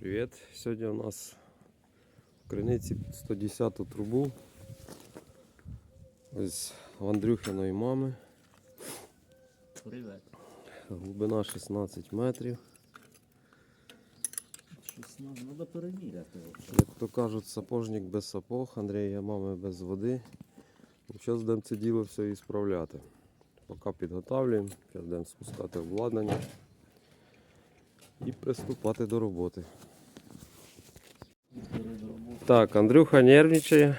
Привіт! Сьогодні у нас в криниці під 110 трубу. Ось в Андрюхиної мами. Привет. Глибина 16 метрів. 16, треба переміряти. Як то кажуть, сапожник без сапог, Андрія мами без води. Зараз будемо це діло все і справляти. Поки підготовлюємо, зараз будемо спускати обладнання і приступати до роботи. Так, Андрюха нервничає.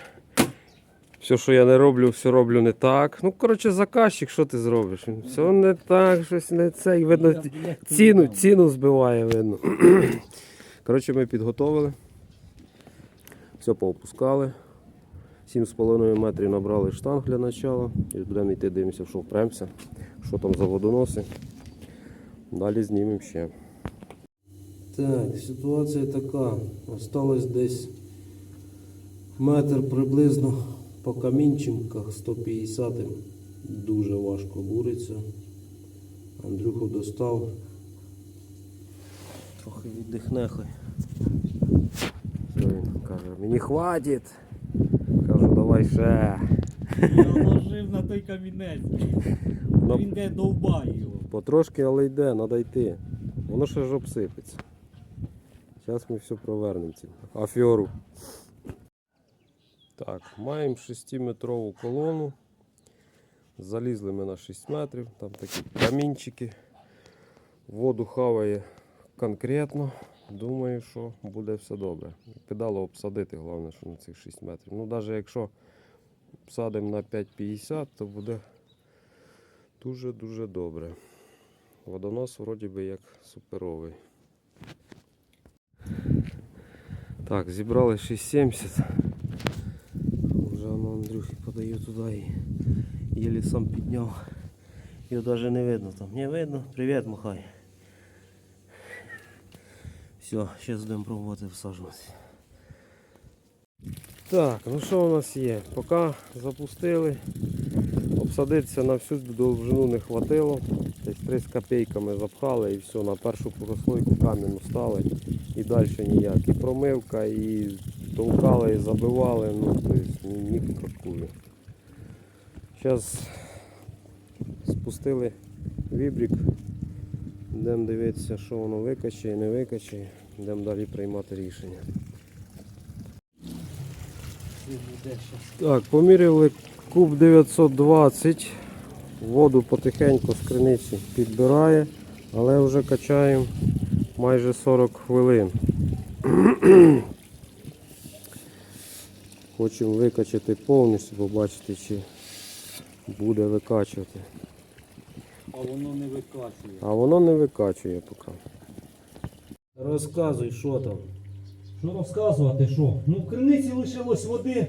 Все, що я не роблю, все роблю не так. Ну, коротше, заказчик, що ти зробиш? Все не так, щось не це. І видно, ціну, ціну збиває, видно. Коротше, ми підготовили. Все поопускали. 7,5 метрів набрали штанг для начала. І будемо йти дивимося, що впремся, що там за водоноси. Далі знімемо ще. Так, ситуація така. Осталось десь метр приблизно по камінчиках 150 дуже важко буриться. Андрюху достав. Трохи віддихне хай. Що він каже, мені хватить. Кажу, давай ще. Я ложив на той камінець. Ну. Він де довбає його. Потрошки, але йде, треба йти. Воно ще ж обсипеться. Зараз ми все провернемо цю афіору. Так, маємо 6-метрову колону. Залізли ми на 6 метрів, там такі камінчики. Воду хаває конкретно. Думаю, що буде все добре. Педало обсадити, головне, що на цих 6 метрів. Ну, навіть якщо обсадимо на 5,50, то буде дуже-дуже добре. Водонос вроді би як суперовий. Так, зібрали 6,70. Вже воно Андрюхи подаю туди і єлі сам підняв. Його навіть не видно там. Не видно. Привіт, махай. Все, зараз будемо пробувати всаджувати. Так, ну що у нас є? Поки запустили. Обсадитися на всю довжину не хватило. Десь 3 з копійками запхали і все, на першу прослойку камінь стали і далі ніяк. І промивка, і толкали, і забивали, ну тобто ні, копкую. Зараз спустили вібрик, йдемо дивитися, що воно викачає, не викачає, йдемо далі приймати рішення. Так, поміряли куб 920. Воду потихеньку з криниці підбирає, але вже качаємо майже 40 хвилин. Хочемо викачати повністю, побачити, чи буде викачувати. А воно не викачує. А воно не викачує поки. Розказуй, що там. Що розказувати, що? Ну в криниці лишилось води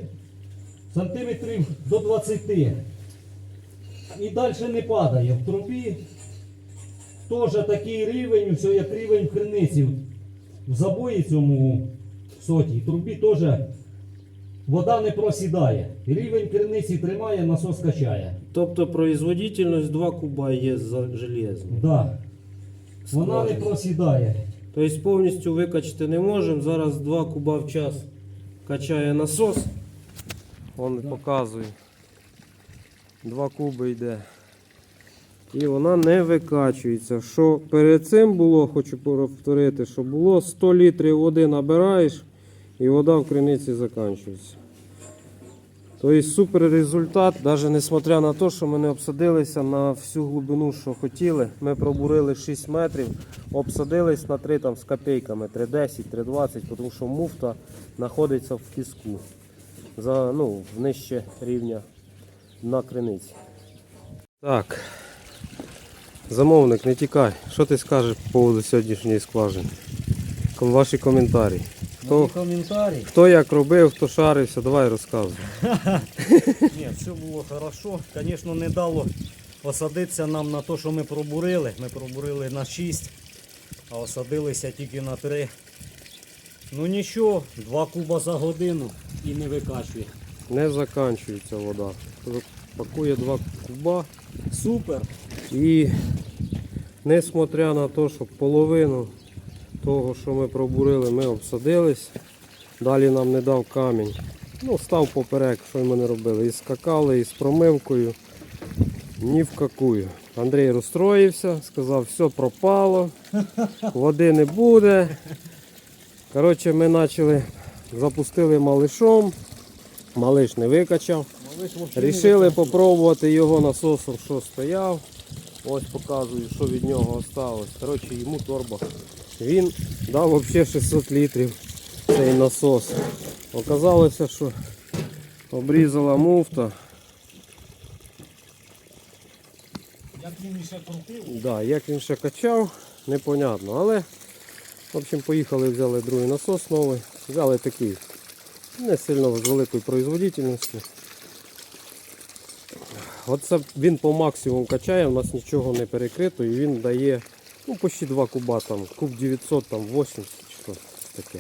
сантиметрів до 20. І далі не падає. В трубі теж такий рівень, все як рівень в криниці. В забої цьому в соті, трубі теж вода не просідає. Рівень криниці тримає, насос качає. Тобто производительність 2 куба є за железно. Да. Вона не просідає. Тобто повністю викачати не можемо. Зараз 2 куба в час качає насос. Он показує. 2 куби йде. І вона не викачується. Що перед цим було, хочу повторити, що було 100 літрів води набираєш і вода в криниці закінчується. Тобто супер результат, навіть несмотря на те, що ми не обсадилися на всю глибину, що хотіли. Ми пробурили 6 метрів, обсадились на 3 там, з копійками, 3,10, 3,20, тому що муфта знаходиться в піску, за, ну, нижче рівня на криниці. Так. Замовник, не тікай. Що ти скажеш по поводу сьогоднішньої скважини? Ваші коментарі. Хто, коментарі. хто як робив, хто шарився, давай розказуй. Ні, все було хорошо. Звісно, не дало осадитися нам на те, що ми пробурили. Ми пробурили на 6, а осадилися тільки на 3. Ну нічого, 2 куба за годину і не викачує. Не заканчується вода. Пакує два куба Супер. і несмотря на те, що половину того, що ми пробурили, ми обсадились. Далі нам не дав камінь. Ну, став поперек, що ми не робили. І скакали, і з промивкою. Ні в какую. Андрій розстроївся, сказав, все пропало, води не буде. Коротше, ми почали, запустили малишом. Малиш не викачав. Рішили попробувати його насосом, що стояв. Ось показую, що від нього осталось. Коротше, йому торба. Він дав взагалі 600 літрів цей насос. Оказалося, що обрізала муфта. Як він ще крутив? Да, як він ще качав, непонятно. Але, в общем, поїхали, взяли другий насос новий. Взяли такий не сильно з великою производительністю. Оце він по максимуму качає, у нас нічого не перекрито і він дає ну, почти 2 куба, там, куб 900, там 80 чи що таке.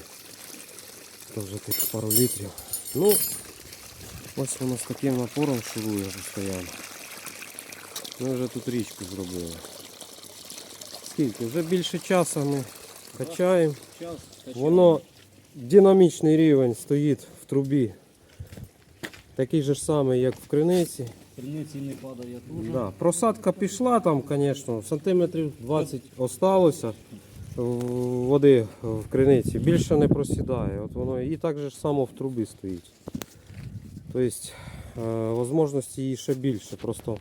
Це вже тих пару літрів. Ну, ось воно з таким напором шурує постійно. Ми вже тут річку зробили. Скільки? Вже більше часу ми качаємо. Воно динамічний рівень стоїть в трубі. Такий же самий, як в криниці. Не падає теж. Да. Просадка пішла там, звісно, сантиметрів 20 осталося води в криниці. Більше не просідає. От воно і так же ж само в трубі стоїть. Тобто, е, можливості її ще більше. Просто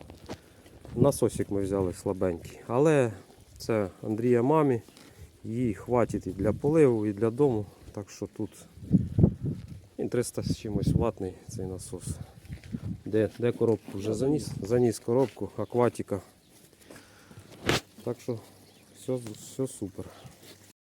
насосик ми взяли слабенький. Але це Андрія мамі. Їй хватить і для поливу, і для дому. Так що тут 300 з чимось ватний цей насос. Де, де коробку вже заніс? Заніс коробку, акватика. Так що все, все супер.